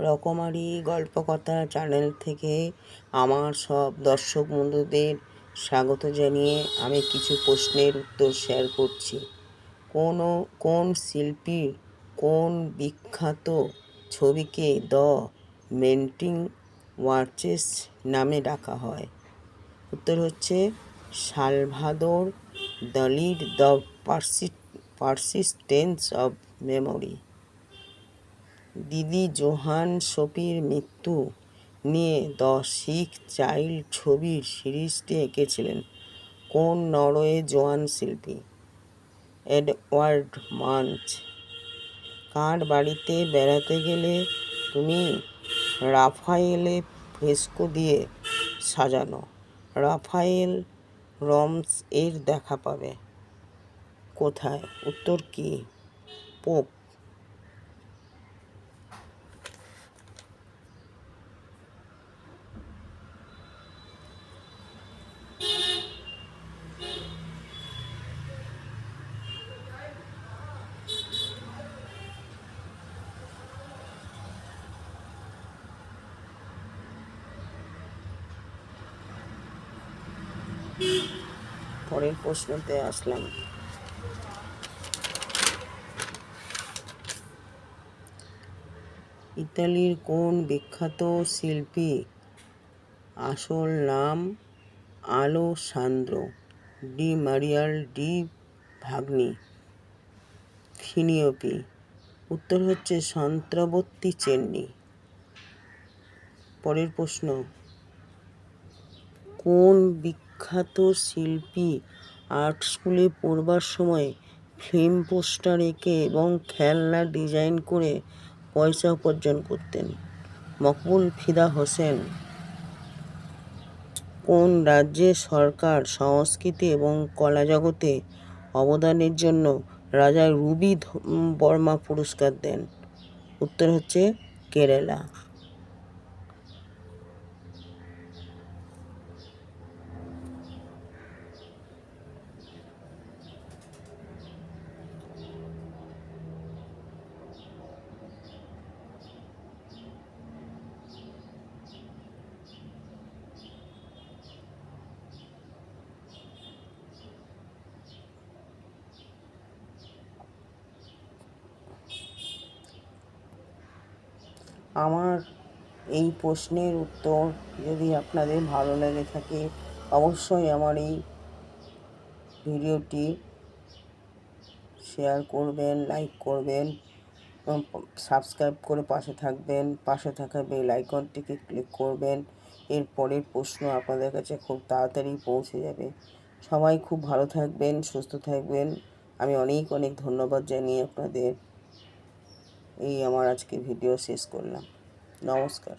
রকমারি গল্পকথা চ্যানেল থেকে আমার সব দর্শক বন্ধুদের স্বাগত জানিয়ে আমি কিছু প্রশ্নের উত্তর শেয়ার করছি। কোনো, কোন শিল্পী কোন বিখ্যাত ছবিকে দ্য মেন্টিং ওয়াচেস নামে ডাকা হয়? উত্তর হচ্ছে সালভাদোর দালির দ্য পার্সি, পার্সিস্টেন্স অব মেমোরি। দিদি জোহান সোপির মৃত্যু নিয়ে দ্য সিক চাইল্ড ছবির সিরিজটি এঁকেছিলেন। কোন নরওয়ে জোয়ান শিল্পী? Edward Munch. কার বাড়িতে বেড়াতে গেলে তুমি রাফায়েলে ফ্রেস্কো দিয়ে সাজানো? রাফায়েল রমস এর দেখা পাবে। কোথায়? উত্তর কি? পোপ। পরের প্রশ্নতে আসলাম। ইতালির কোন বিখ্যাত শিল্পী আসল নাম আলো সান্দ্রো ডি মারিয়াল ডি ভাগ্নি? ফিনিওপি উত্তর হচ্ছে সন্ত্রবর্তী চেন্নি। পরের প্রশ্ন, কোন বিখ্যাত শিল্পী আর্ট স্কুলে পড়বার সময় ফিল্ম পোস্টার এঁকে এবং খেলনা ডিজাইন করে পয়সা উপার্জন করতেন। মকবুল ফিদা হোসেন। কোন রাজ্যের সরকার সংস্কৃতি এবং কলা জগতে অবদানের জন্য রাজা রুবি বর্মা পুরস্কার দেন? উত্তর হচ্ছে কেরালা। আমার এই প্রশ্নের উত্তর যদি আপনাদের ভালো লেগে থাকে, অবশ্যই আমার এই ভিডিওটি শেয়ার করবেন, লাইক করবেন সাবস্ক্রাইব করে পাশে থাকবেন, পাশে থাকা বেল আইকনটিকে ক্লিক করবেন, এর পরের প্রশ্ন আপনাদের কাছে খুব তাড়াতাড়ি পৌঁছে যাবে। সবাই খুব ভালো থাকবেন, সুস্থ থাকবেন। আমি অনেক অনেক ধন্যবাদ জানিয়ে আপনাদের এই আমার আজকে ভিডিও শেষ করলাম নমস্কার